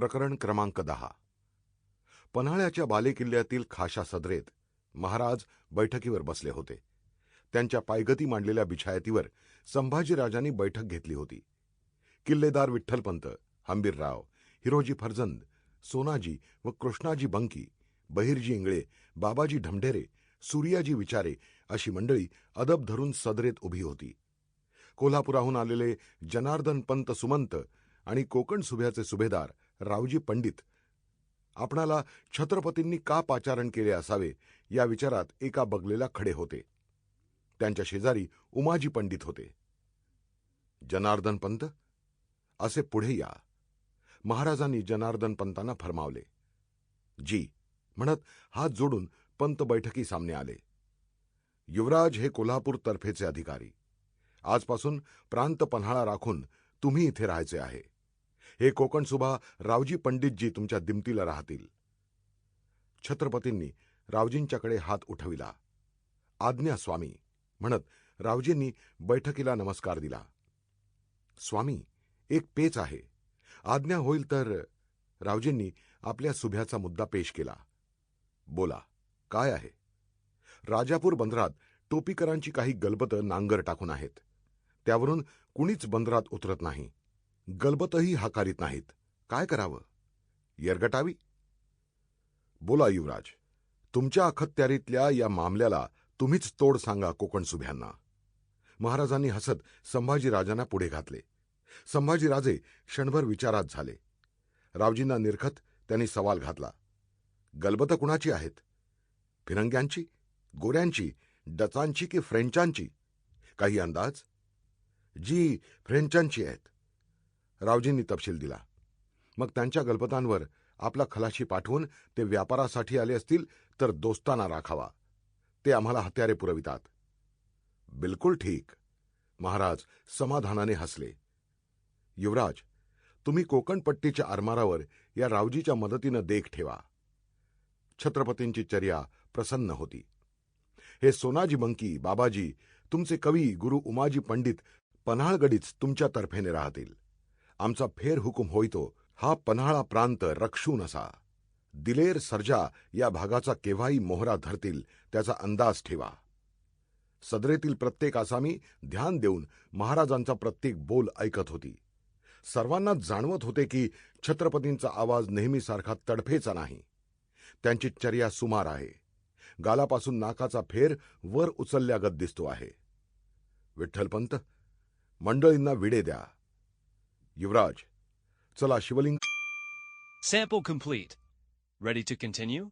प्रकरण क्रमांक दहा. पन्हाळ्याच्या बालेकिल्ल्यातील खाशा सदरेत महाराज बैठकीवर बसले होते. त्यांच्या पायगती मांडलेल्या बिछायतीवर संभाजीराजांनी बैठक घेतली होती. किल्लेदार विठ्ठलपंत हंबीरराव हिरोजी फरजंद सोनाजी व कृष्णाजी बंकी बहिर्जी इंगळे बाबाजी ढमढेरे सूर्याजी विचारे अशी मंडळी अदब धरून सदरेत उभी होती. कोल्हापुराहून आलेले जनार्दन पंत सुमंत आणि कोकण सुभ्याचे सुभेदार रावजी पंडित. आपणाला छत्रपतींनी का पाचारण केले असावे या विचारात एका बगलेला खडे होते. त्यांच्या शेजारी उमाजी पंडित होते. जनार्दन पंत? असे पुढे या. महाराजांनी जनार्दन पंतांना फरमावले. जी म्हणत हात जोडून पंत बैठकी सामने आले. युवराज हे कोल्हापूर तर्फेचे अधिकारी. आजपासून प्रांत पन्हाळा राखून तुम्ही इथे राहायचे आहे. हे कोकण सुभा रावजी पंडितजी तुमच्या दिमतीला राहतील. छत्रपतींनी रावजींच्याकडे हात उठविला. आज्ञा स्वामी म्हणत रावजींनी बैठकीला नमस्कार दिला. स्वामी एक पेच आहे. आज्ञा होईल तर रावजींनी आपल्या सुभ्याचा मुद्दा पेश केला. बोला काय आहे? राजापूर बंदरात टोपीकरांची काही गलबतं नांगर टाकून आहेत. त्यावरून कुणीच बंदरात उतरत नाही. गलबतही हाकारीत नाहीत. काय करावं? यरगटावी? बोला युवराज तुमच्या अखत्यारीतल्या या मामल्याला तुम्हीच तोड सांगा कोकण सुभ्यांना. महाराजांनी हसत संभाजीराजांना पुढे घातले. संभाजीराजे क्षणभर विचारात झाले. रावजींना निरखत त्यांनी सवाल घातला. गलबत कुणाची आहेत? फिरंग्यांची? गोऱ्यांची? डचांची की फ्रेंचांची? काही अंदाज? जी फ्रेंचांची आहेत. रावजींनी तपशील दिला. मग त्यांच्या गल्पतांवर आपला खलाशी पाठवून ते व्यापारासाठी आले असतील तर दोस्ताना राखावा. ते आम्हाला हत्यारे पुरवितात. बिलकुल ठीक. महाराज समाधानाने हसले. युवराज तुम्ही कोकणपट्टीच्या आरमारावर या रावजीच्या मदतीनं देख ठेवा. छत्रपतींची चर्या प्रसन्न होती. हे सोनाजी मंकी बाबाजी तुमचे कवी गुरु उमाजी पंडित पन्हाळगडीच तुमच्या तर्फेने राहतील. आमचा फेर हुकूम होईतो. हा पन्हाळा प्रांत रक्षून असा दिलेर सर्जा या भागाचा केव्हाही मोहरा धरतील त्याचा अंदाज ठेवा. सदरेतील प्रत्येक आसामी ध्यान देऊन महाराजांचा प्रत्येक बोल ऐकत होती. सर्वांना जाणवत होते की छत्रपतींचा आवाज नेहमीसारखा तडफेचा नाही. त्यांची चर्या सुमार आहे. गालापासून नाकाचा फेर वर उचलल्यागत दिसतो आहे. विठ्ठलपंत मंडळींना विडे द्या. युवराज चला शिवलिंग Sample complete. Ready to continue?